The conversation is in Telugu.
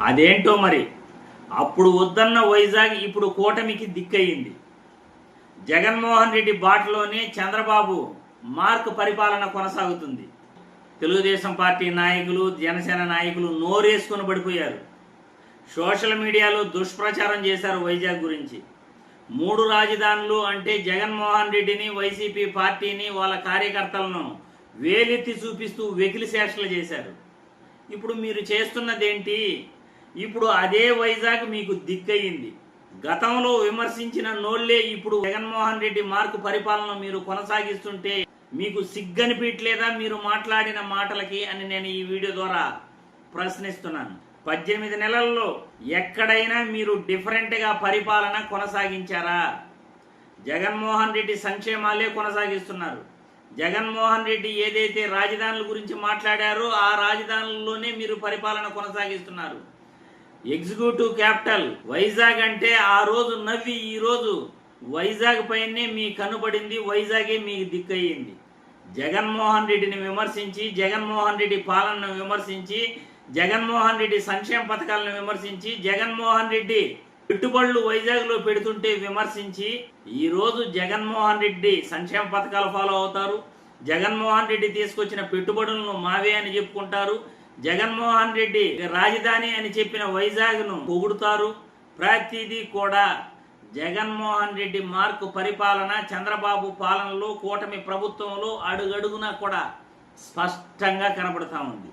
అదేంటో మరి? అప్పుడు వద్దన్న వైజాగ్ ఇప్పుడు కూటమికి దిక్కయింది. జగన్మోహన్ రెడ్డి బాటలోనే చంద్రబాబు మార్క్ పరిపాలన కొనసాగుతుంది. తెలుగుదేశం పార్టీ నాయకులు జనసేన నాయకులు నోరేసుకొని పడిపోయారు. సోషల్ మీడియాలో దుష్ప్రచారం చేశారు వైజాగ్ గురించి. మూడు రాజధానులు అంటే జగన్మోహన్ రెడ్డిని వైసీపీ పార్టీని వాళ్ళ కార్యకర్తలను వేలెత్తి చూపిస్తూ వెకిలి చేశారు. ఇప్పుడు మీరు చేస్తున్నదేంటి? ఇప్పుడు అదే వైజాగ్ మీకు దిక్కయింది. గతంలో విమర్శించిన నోళ్ళే ఇప్పుడు జగన్మోహన్ రెడ్డి మార్కు పరిపాలన మీరు కొనసాగిస్తుంటే మీకు సిగ్గనిపించలేదా మీరు మాట్లాడిన మాటలకి అని నేను ఈ వీడియో ద్వారా ప్రశ్నిస్తున్నాను. పద్దెనిమిది నెలల్లో ఎక్కడైనా మీరు డిఫరెంట్గా పరిపాలన కొనసాగించారా? జగన్మోహన్ రెడ్డి సంక్షేమాలే కొనసాగిస్తున్నారు. జగన్మోహన్ రెడ్డి ఏదైతే రాజధానుల గురించి మాట్లాడారో ఆ రాజధానుల్లోనే మీరు పరిపాలన కొనసాగిస్తున్నారు. ఎగ్జిక్యూటివ్ క్యాపిటల్ వైజాగ్ అంటే ఆ రోజు నవ్వి ఈ రోజు వైజాగ్ పైనే మీ కనుపడింది వైజాగే మీకు దిక్కయింది జగన్మోహన్ రెడ్డిని విమర్శించి జగన్మోహన్ రెడ్డి పాలనను విమర్శించి జగన్మోహన్ రెడ్డి సంక్షేమ పథకాలను విమర్శించి జగన్మోహన్ రెడ్డి పెట్టుబడులు వైజాగ్లో పెడుతుంటే విమర్శించి ఈరోజు జగన్మోహన్ రెడ్డి సంక్షేమ పథకాలు ఫాలో అవుతారు. జగన్మోహన్ రెడ్డి తీసుకొచ్చిన పెట్టుబడులను మావే అని చెప్పుకుంటారు. జగన్మోహన్ రెడ్డి రాజధాని అని చెప్పిన వైజాగ్ను పొగుడుతారు. ప్రతిదీ కూడా జగన్మోహన్ రెడ్డి మార్కు పరిపాలన చంద్రబాబు పాలనలో కూటమి ప్రభుత్వంలో అడుగడుగునా కూడా స్పష్టంగా కనబడతా ఉంది.